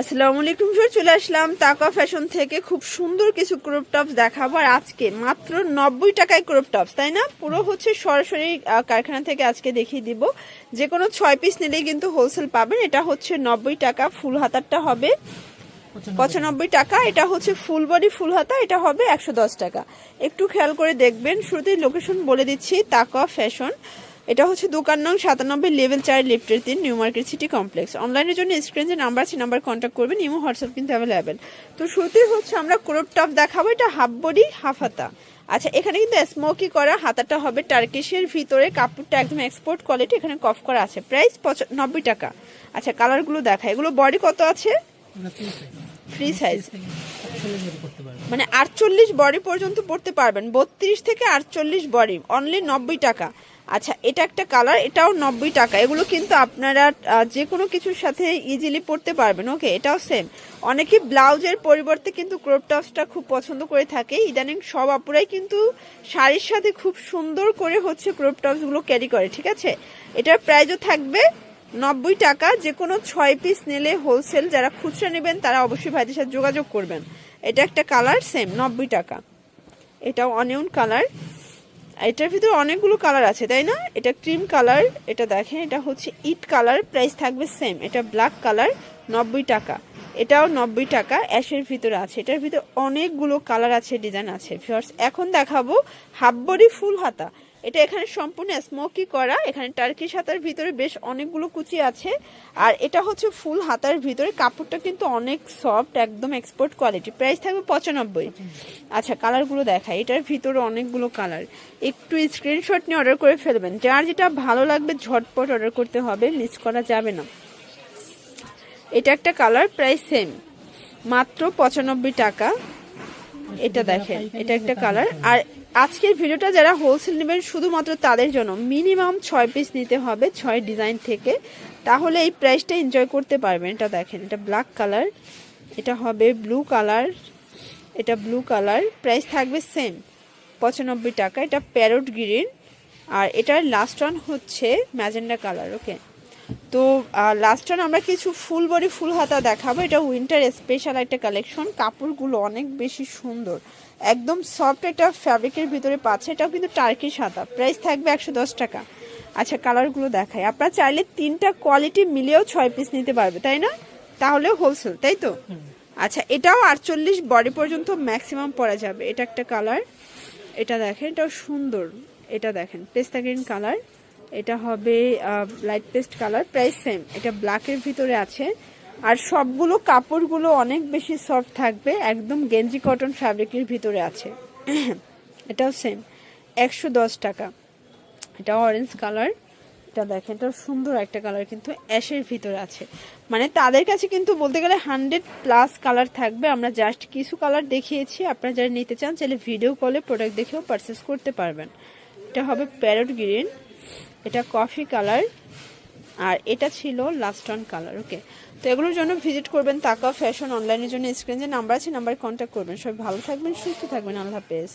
আসসালামু আলাইকুম স্যার চলে আসলাম তাকা ফ্যাশন থেকে। খুব সুন্দর কিছু ক্রপ টপস দেখাবো। আর আজকে মাত্র নব্বই টাকায় ক্রপ টপস তাই না? পুরো হচ্ছে সরাসরি কারখানা থেকে আজকে দেখিয়ে দিব। যে কোনো ছয় পিস নিলেই কিন্তু হোলসেল পাবেন। এটা হচ্ছে নব্বই টাকা, ফুল হাতারটা হবে। পঁচানব্বই টাকা, এটা হচ্ছে ফুল বডি ফুল হাতা, এটা হবে একশো দশ টাকা। একটু খেয়াল করে দেখবেন। শুরুতেই লোকেশন বলে দিচ্ছি তাকা ফ্যাশন। এটা হচ্ছে দোকান নং সাতানব্বই লেভেল চার লিফটের তিন, নিউ মার্কেট সিটি কমপ্লেক্স। অনলাইনের জন্য স্ক্রিন যে নাম্বার আছে নাম্বার কন্ট্যাক্ট করবেন, ইমো হোয়াটসঅ্যাপ কিন্তু অ্যাভেলেবেল তো শুরুতেই হচ্ছে আমরা ক্রপ টপ দেখাবো, এটা হাফ বডি হাফ হাতা। আচ্ছা এখানে কিন্তু স্মোকি করা, হাতাটা হবে টার্কিশের ভিতরে, কাপড়টা একদম এক্সপোর্ট কোয়ালিটি এখানে কফ করা আছে। প্রাইস নব্বই টাকা। আচ্ছা কালারগুলো দেখা। এগুলো বডি কত আছে? ফ্রি সাইজ মানে আটচল্লিশ বডি পর্যন্ত পড়তে পারবেন। বত্রিশ থেকে আটচল্লিশ বডি অনলি নব্বই টাকা। আচ্ছা এটা একটা কালার এটাও নব্বই টাকা। এগুলো কিন্তু আপনারা যে কোনো কিছুর সাথে ইজিলি পড়তে পারবেন। ওকে এটাও সেম অনেকে ব্লাউজের পরিবর্তে কিন্তু ক্রপ টপসটা খুব পছন্দ করে থাকে। ইদানিং সব আপুরাই কিন্তু শাড়ির সাথে খুব সুন্দর করে হচ্ছে ক্রপ টপসগুলো ক্যারি করে ঠিক আছে? এটার প্রাইজও থাকবে নব্বই টাকা যে কোনো ছয় পিস নিলে হোলসেল যারা খুচরা নেবেন, তারা অবশ্যই ভাইদের সাথে যোগাযোগ করবেন। এটা একটা কালার সেম নব্বই টাকা। এটাও অনিয়ন কালার এটার ভিতরে অনেকগুলো কালার আছে, তাই না? এটা ক্রিম কালার এটা দেখেন, এটা হচ্ছে ইট কালার প্রাইস থাকবে সেম এটা ব্ল্যাক কালার নব্বই টাকা। এটাও নব্বই টাকা অ্যাশের ভিতরে আছে। এটার ভিতরে অনেকগুলো কালার আছে ডিজাইন আছে। ভিউয়ার্স এখন দেখাবো হাফ বডি ফুল হাতা। এটা এখানে সম্পূর্ণ স্মোকি করা। এখানে টার্কিশ হাতার ভিতরে বেশ অনেকগুলো কুচি আছে। আর এটা হচ্ছে ফুল হাতার ভিতরে। কাপড়টা কিন্তু অনেক সফট, একদম এক্সপোর্ট কোয়ালিটি প্রাইস থাকবে পঁচানব্বই। আচ্ছা কালারগুলো দেখা এটার ভিতরে অনেকগুলো কালার। একটু স্ক্রিনশট নিয়ে অর্ডার করে ফেলবেন। যার যেটা ভালো লাগবে ঝটপট অর্ডার করতে হবে মিস করা যাবে না। এটা একটা কালার, প্রাইস সেম মাত্র পঁচানব্বই টাকা। এটা দেখেন, এটা একটা কালার। আর আজকের ভিডিওটা যারা হোলসেল নেবেন শুধুমাত্র তাদের জন্য। মিনিমাম ছয় পিস নিতে হবে, ছয় ডিজাইন থেকে। তাহলে এই প্রাইসটা এনজয় করতে পারবেন। এটা দেখেন, এটা ব্ল্যাক কালার এটা হবে ব্লু কালার এটা ব্লু কালার প্রাইস থাকবে সেম পঁচানব্বই টাকা, এটা প্যারট গ্রিন আর এটার লাস্ট ওয়ান হচ্ছে ম্যাজেন্ডা কালার ওকে তো লাস্ট ওয়ান আমরা কিছু ফুল বডি, ফুল হাতা দেখাবো। এটা উইন্টার স্পেশাল একটা কালেকশন কাপড়গুলো অনেক বেশি সুন্দর। একদম সফট একটা ফ্যাব্রিকের ভিতরে পাচ্ছে এটাও কিন্তু টার্কি সাদা। প্রাইস থাকবে একশো দশ টাকা। আচ্ছা কালারগুলো দেখাই। আপনারা চাইলে তিনটা কোয়ালিটি মিলিয়েও ছয় পিস নিতে পারবে তাই না? তাহলে হোলসেল তাই তো? আচ্ছা এটাও আটচল্লিশ বডি পর্যন্ত ম্যাক্সিমাম পরা যাবে। এটা একটা কালার এটা দেখেন এটাও সুন্দর। এটা দেখেন পেস্তা গ্রিন কালার এটা হবে light paste colour price same এটা ব্ল্যাকের ভিতরে আছে। আর সবগুলো কাপড়গুলো অনেক বেশি সফট থাকবে, একদম গেঞ্জি কটন ফ্যাব্রিকের ভিতরে আছে। এটাও সেম একশো দশ টাকা। এটা অরেঞ্জ কালার এটা দেখেন এটা সুন্দর একটা কালার কিন্তু অ্যাশের ভিতরে আছে। মানে তাদের কাছে কিন্তু বলতে গেলে হান্ড্রেড প্লাস কালার থাকবে। আমরা জাস্ট কিছু কালার দেখিয়েছি, আপনারা যারা নিতে চান, চাইলে ভিডিও কলে প্রোডাক্ট দেখেও পারচেস করতে পারবেন। এটা হবে প্যারট গ্রিন এটা কফি কালার আর এটা ছিল লাস্ট অন কালার ওকে তো এগুলোর জন্য ভিজিট করবেন তাকা ফ্যাশন অনলাইনের জন্য স্ক্রিন যে নাম্বার আছে নাম্বার কন্ট্যাক্ট করবেন। সবাই ভালো থাকবেন, সুস্থ থাকবেন, আল্লাহ হাফেজ।